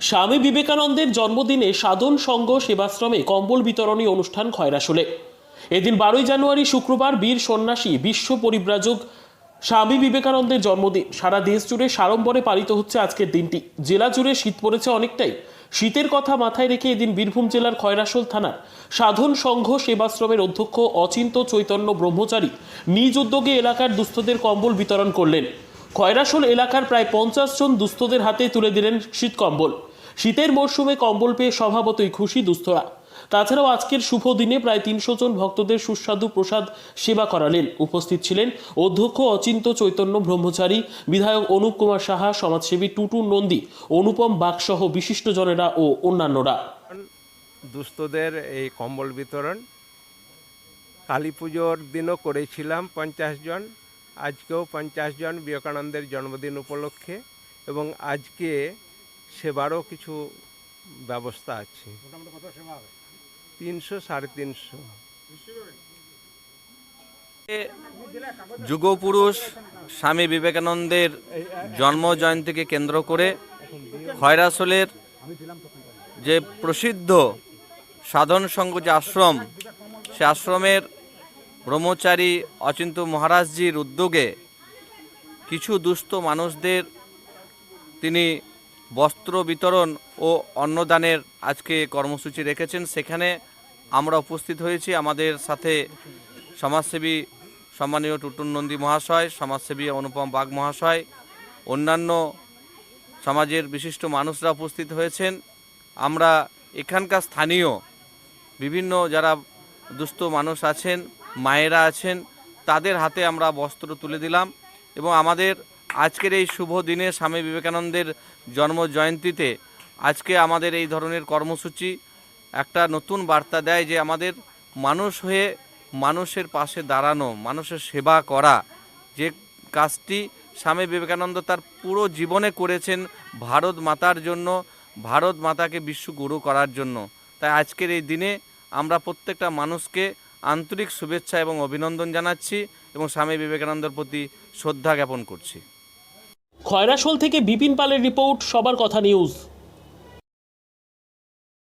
স্বামী বিবেকানন্দের জন্মদিনে সাধন সংঘ সেবাশ্রমে কম্বল বিতরণী অনুষ্ঠান খয়রাসোলে এদিন বারোই জানুয়ারি শুক্রবার বীর সন্ন্যাসী বিশ্ব পরিব্রাজক স্বামী বিবেকানন্দের জন্মদিন। সারা দেশ জুড়ে সাড়ম্বরে পালিত হচ্ছে আজকের দিনটি। জেলা জুড়ে শীত পড়েছে অনেকটাই। শীতের কথা মাথায় রেখে এদিন বীরভূম জেলার খয়রাসোল থানার সাধন সংঘ সেবাশ্রমের অধ্যক্ষ অচিন্ত চৈতন্য ব্রহ্মচারী নিজ উদ্যোগে এলাকার দুস্থদের কম্বল বিতরণ করলেন। খয়রাসোল এলাকার প্রায় পঞ্চাশ জন দুস্থদের হাতে তুলে দিলেন শীত কম্বল। শীতের মরশুমে কম্বল পেয়ে স্বভাবতই খুশি দুস্থরা। তাছাড়াও আজকের শুভ দিনে প্রায় তিনশো জন ভক্তদের সুস্বাদু প্রসাদ সেবা করালেন। উপস্থিত ছিলেন অধ্যক্ষ অচিন্ত চৈতন্য ব্রহ্মচারী, বিধায়ক অনুপ কুমার সাহা, সমাজসেবী টুটু নন্দী, অনুপম বাগসহ বিশিষ্টজনেরা ও অন্যান্যরা। দুস্থদের এই কম্বল বিতরণ। কালী পুজোর দিনও করেছিলাম পঞ্চাশ জন। আজকেও পঞ্চাশ জন বিবেকানন্দের জন্মদিন উপলক্ষে এবং আজকে সেবারও কিছু ব্যবস্থা আছে। তিনশো সাড়ে তিনশো। যুগপুরুষ স্বামী বিবেকানন্দের জন্ম জয়ন্তীকে কেন্দ্র করে খয়রাসোলের যে প্রসিদ্ধ সাধন সংঘ যে আশ্রম সে আশ্রমের ব্রহ্মচারী অচিন্ত মহারাজজির উদ্যোগে কিছু দুস্থ মানুষদের তিনি বস্ত্র বিতরণ ও অন্নদানের আজকে কর্মসূচি রেখেছেন। সেখানে আমরা উপস্থিত হয়েছি আমাদের সাথে সমাজসেবী সম্মানীয় টুটুন নন্দী মহাশয়, সমাজসেবী অনুপম বাগ মহাশয়, অন্যান্য সমাজের বিশিষ্ট মানুষরা উপস্থিত হয়েছেন। আমরা এখানকার স্থানীয় বিভিন্ন যারা দুস্থ মানুষ আছেন, মায়েরা আছেন, তাদের হাতে আমরা বস্ত্র তুলে দিলাম এবং আমাদের আজকের এই শুভ দিনে স্বামী বিবেকানন্দের জন্ম জয়ন্তীতে আজকে আমাদের এই ধরনের কর্মসূচি একটা নতুন বার্তা দেয় যে আমাদের মানুষ হয়ে মানুষের পাশে দাঁড়ানো, মানুষের সেবা করা, যে কাজটি স্বামী বিবেকানন্দ তার পুরো জীবনে করেছেন ভারত মাতার জন্য, ভারত মাতাকে বিশ্বগুরু করার জন্য। তাই আজকের এই দিনে আমরা প্রত্যেকটা মানুষকে আন্তরিক শুভেচ্ছা এবং অভিনন্দন জানাচ্ছি এবং স্বামী বিবেকানন্দের প্রতি শ্রদ্ধা জ্ঞাপন করছি। খয়রাসোল থেকে বিপিন পালের রিপোর্ট সবার কথা নিউজ।